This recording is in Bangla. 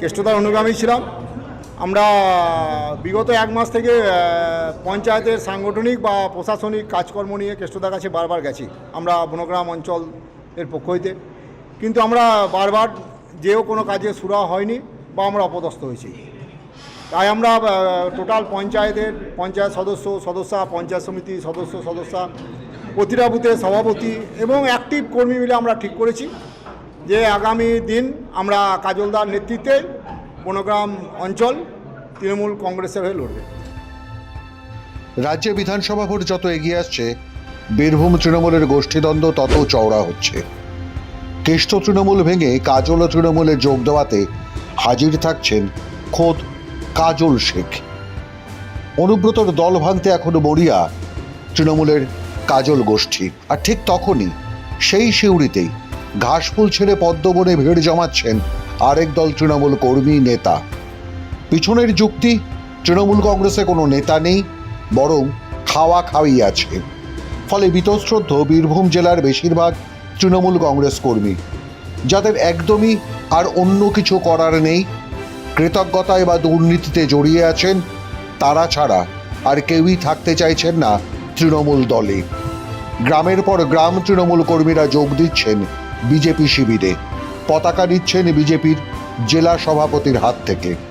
কেষ্টতার অনুগামী ছিলাম। আমরা বিগত এক মাস থেকে পঞ্চায়েতের সাংগঠনিক বা প্রশাসনিক কাজকর্ম নিয়ে কেষ্টতার কাছে বারবার গেছি। আমরা বনগ্রাম অঞ্চল এর পক্ষ হইতে। কিন্তু আমরা বারবার যেও কোনো কাজে সুরা হয়নি বা আমরা অপদস্থ হয়েছি। তাই আমরা টোটাল পঞ্চায়েতের পঞ্চায়েত সদস্য, সদস্যা, পঞ্চায়েত সমিতি, সদস্য, সদস্যা, প্রতিটা বুথের সভাপতি এবং অ্যাক্টিভ কর্মী মিলে আমরা ঠিক করেছি। যে আগামী দিন আমরা কাজলদার নেতৃত্বে বনগ্রাম অঞ্চল তৃণমূল কংগ্রেসের হয়ে লড়বে। রাজ্যে বিধানসভা ভোট যত এগিয়ে আসছে, বীরভূম তৃণমূলের গোষ্ঠীদ্বন্দ্ব তত চওড়া হচ্ছে। কেষ্ট তৃণমূল ভেঙে কাজল তৃণমূলে যোগ দেওয়াতে হাজির থাকছেন খোদ কাজল শেখ। অনুব্রতর দল ভাঙতে এখনও মরিয়া তৃণমূলের কাজল গোষ্ঠী। আর ঠিক তখনই সেই শিউরিতেই ঘাসফুল ছেড়ে পদ্মবনে ভিড় জমাচ্ছেন আরেক দল তৃণমূল কর্মী নেতা। পিছনের যুক্তি, তৃণমূল কংগ্রেসে কোনো নেতা নেই, বরং খাওয়া খাওয়াই আছে। ফলে বীতশ্রদ্ধ বীরভূম জেলার বেশিরভাগ তৃণমূল কংগ্রেস কর্মী, যাদের একদমই আর অন্য কিছু করার নেই, কৃতজ্ঞতায় বা দুর্নীতিতে জড়িয়ে আছেন, তারা ছাড়া আর কেউই থাকতে চাইছেন না তৃণমূল দলে। গ্রামের পর গ্রাম তৃণমূল কর্মীরা যোগ দিচ্ছেন বিজেপি শিবিরে। পতাকা নিচ্ছেন বিজেপির জেলা সভাপতির হাত থেকে।